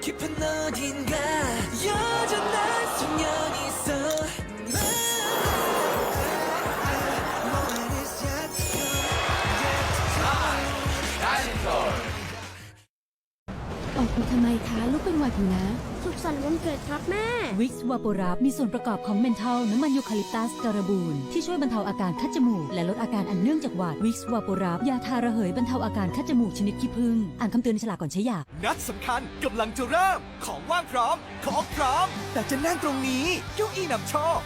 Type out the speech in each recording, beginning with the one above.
깊은 어딘가 여전한 ทำไมคะ ลูกเป็นหวัดอยู่นะ สุขสันต์วันเกิดครับแม่ วิกซ์วาโปรับมีส่วนประกอบของเมนทอลน้ำมันยูคาลิปตัสการะบูนที่ช่วยบรรเทาอาการคัดจมูก และลดอาการอันเนื่องจากหวัดวิกซ์วาโปรับยาทาระเหยบรรเทาอาการคัดจมูกชนิดขี้ผึ้งอ่านคำเตือนในฉลากก่อนใช้ยานัดสำคัญกำลังจะเริ่ม ของว่างพร้อม ของพร้อม แต่จะนั่งตรงนี้เก้าอี้นำโชค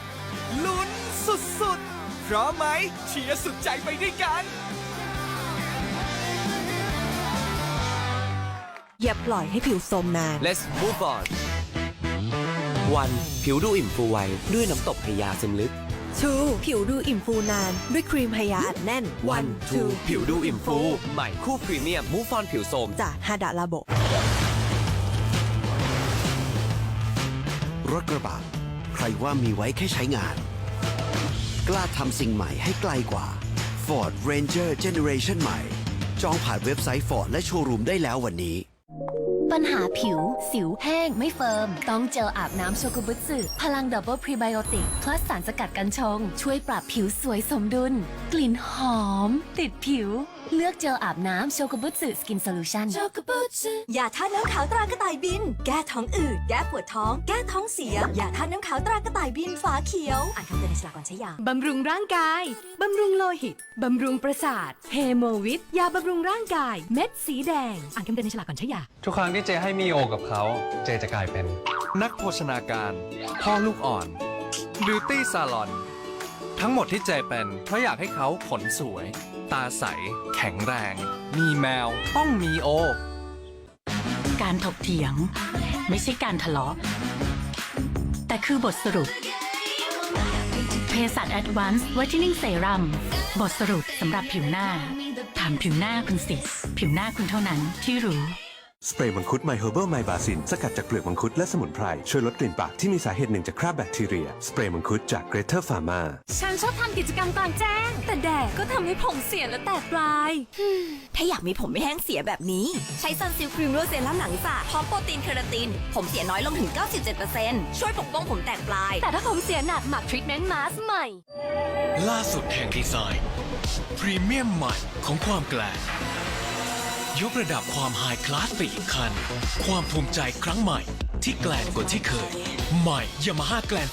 ลุ้นสุดๆพร้อมไหมเชียร์สุดใจไปด้วยกัน อย่าปล่อยให้ผิวโทรมนาน Let's move on วันผิวดูอิ่มฟูไวด้วยน้ำตกพยาซึมลึก Two ผิวดูอิ่มฟูนานด้วยครีมพยาอัดแน่น One Two ผิวดูอิ่มฟู ใหม่คู่พรีเมียม Move on ผิวโสมจากฮาดะลาโบรถกระบะใครว่ามีไว้แค่ใช้งาน กล้าทำสิ่งใหม่ให้ไกลกว่า Ford Ranger Generation ใหม่ จองผ่านเว็บไซต์ Ford และโชว์รูมได้แล้ววันนี้ ปัญหาผิว สิวแห้ง ไม่เฟิร์ม ต้องเจลอาบน้ำโชกุบุสึพลังดับเบิลพรีไบโอติก plus สารสกัดกันชง ช่วยปรับผิวสวยสมดุล กลิ่นหอม ติดผิว เลือกเจลอาบน้ำโชกุบุสึสกินโซลูชั่นยาท่าตุน้ำขาวตรากระต่ายบิน แก้ท้องอืด แก้ปวดท้อง แก้ท้องเสีย ยาท่าตุน้ำขาวตรากระต่ายบินฝาเขียว อ่านคำเตือนในฉลากก่อนใช้ยา บำรุงร่างกาย บำรุงโลหิต บำรุงประสาทเฮโมวิตยาบำรุงร่างกาย เม็ดสีแดง อ่านคำเตือนในฉลากก่อนใช้ยา ทุกครั้งที่เจให้มีโอกับเขา เจจะกลายเป็น นักโภชนาการ พ่อลูกอ่อน บิวตี้ซาลอน ทั้งหมดที่เจเป็นเพราะอยากให้เขาขนสวย ตาใส แข็งแรง มีแมว ต้องมีโอ การถกเถียง ไม่ใช่การทะเลาะ แต่คือบทสรุปเภสัช Advanced Whitening Serum บทสรุปสำหรับผิวหน้า ถามผิวหน้าคุณสิ ผิวหน้าคุณเท่านั้นที่รู้ สเปรย์มังคุดไมเฮอร์เบิลไมบาซินสกัดจากเปลือกมังคุดและสมุนไพร ช่วยลดกลิ่นปากที่มีสาเหตุหนึ่งจากคราบแบคทีเรีย สเปรย์มังคุดจากเกรเทอร์ฟาร์มาฉันชอบทำกิจกรรมกลางแจ้ง แต่แดดก็ทำให้ผมเสียและแตกปลาย ถ้าอยากมีผมไม่แห้งเสียแบบนี้ ใช้ซันซิลครีมโรเซรั่มหนังสระพร้อมโปรตีนเคราติน ผมเสียน้อยลงถึง 97%ช่วยปกป้องผมแตกปลาย แต่ถ้าผมเสียหนักหมักทรีทเมนต์มาสใหม่ ล่าสุดแห่งดีไซน์พรีเมียมใหม่ของความแกลง ยกระดับความไฮคลาสไปอีกขั้นความภูมิใจครั้งใหม่ที่แกลนกว่าที่เคย ใหม่ Yamaha แกลน